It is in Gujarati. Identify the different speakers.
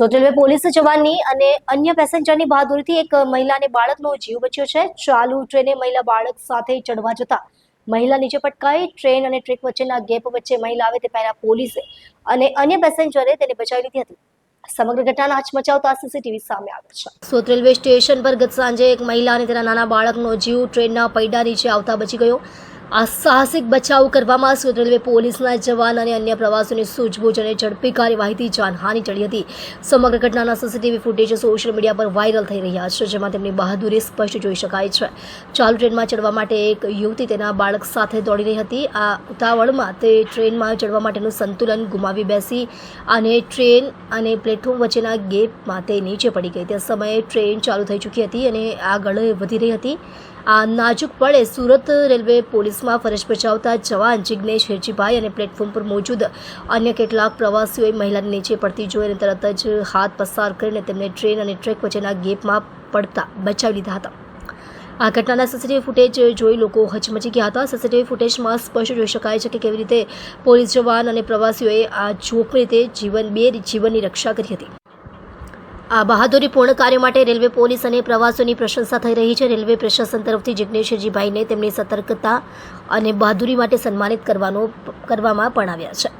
Speaker 1: તો રેલવે પોલીસ જવાનની અને અન્ય પેસેન્જરની બહાદુરીથી એક મહિલા અને બાળકનો જીવ બચ્યો છે. ચાલુ ટ્રેને મહિલા બાળક સાથે ચડવા જતા મહિલા નીચે પટકાઈ ટ્રેન અને ટ્રેક વચ્ચેના ગેપ વચ્ચે મહિલા આવે તે પહેલા પોલીસે અને અન્ય પેસેન્જરે તેને બચાવી લીધી હતી. સમગ્ર ઘટનાના હચમચાવતા સીસીટીવી સામે આવ્યા છે. સુરત રેલવે સ્ટેશન પર ગત સાંજે એક મહિલા અને તેના નાના બાળકનો જીવ ટ્રેનના પૈડા નીચે આવતા બચી ગયો. આ સાહસિક બચાવ કરવામાં સુરત રેલવે પોલીસના જવાન અને અન્ય પ્રવાસીઓની સૂઝબૂછ અને ઝડપી કાર્યવાહીથી જાનહાની ટળી હતી. સમગ્ર ઘટનાના સીસીટીવી ફૂટેજ સોશિયલ મીડિયા પર વાયરલ થઈ રહ્યા છે, જેમાં તેમની બહાદુરી સ્પષ્ટ જોઈ શકાય છે. ચાલુ ટ્રેનમાં ચડવા માટે એક યુવતી તેના બાળક સાથે દોડી રહી હતી. આ ઉતાવળમાં તે ટ્રેનમાં ચડવા માટેનું સંતુલન ગુમાવી બેસી અને ટ્રેન અને પ્લેટફોર્મ વચ્ચેના ગેપમાં તે નીચે પડી ગઈ. તે સમયે ટ્રેન ચાલુ થઈ ચૂકી હતી અને આગળ વધી રહી હતી. આ નાજુક પળે સુરત રેલવે પોલીસમાં ફરજ બજાવતા જવાન જિગ્નેશ હેરજીભાઈ અને પ્લેટફોર્મ પર મોજૂદ અન્ય કેટલાક પ્રવાસીઓએ મહિલાને નીચે પડતી જોઈને તરત જ હાથ પસાર કરીને તેમને ટ્રેન અને ટ્રેક વચ્ચેના ગેપમાં પડતા બચાવી લીધા હતા. આ ઘટનાના સીસીટીવી ફૂટેજ જોઈ લોકો હચમચી ગયા હતા. સીસીટીવી ફૂટેજમાં સ્પષ્ટ જોઈ શકાય છે કે કેવી રીતે પોલીસ જવાન અને પ્રવાસીઓએ આ જોખમી રીતે જીવન બે જીવનની રક્ષા કરી હતી. આ બહાદુરીપૂર્ણ કાર્ય માટે રેલવે પોલીસ અને પ્રવાસીઓની પ્રશંસા થઈ રહી છે. રેલવે પ્રશાસન તરફથી જિગ્નેશજીભાઈને તેમની સતર્કતા અને બહાદુરી માટે સન્માનિત કરવાનો, કરવામાં પણ આવ્યા છે.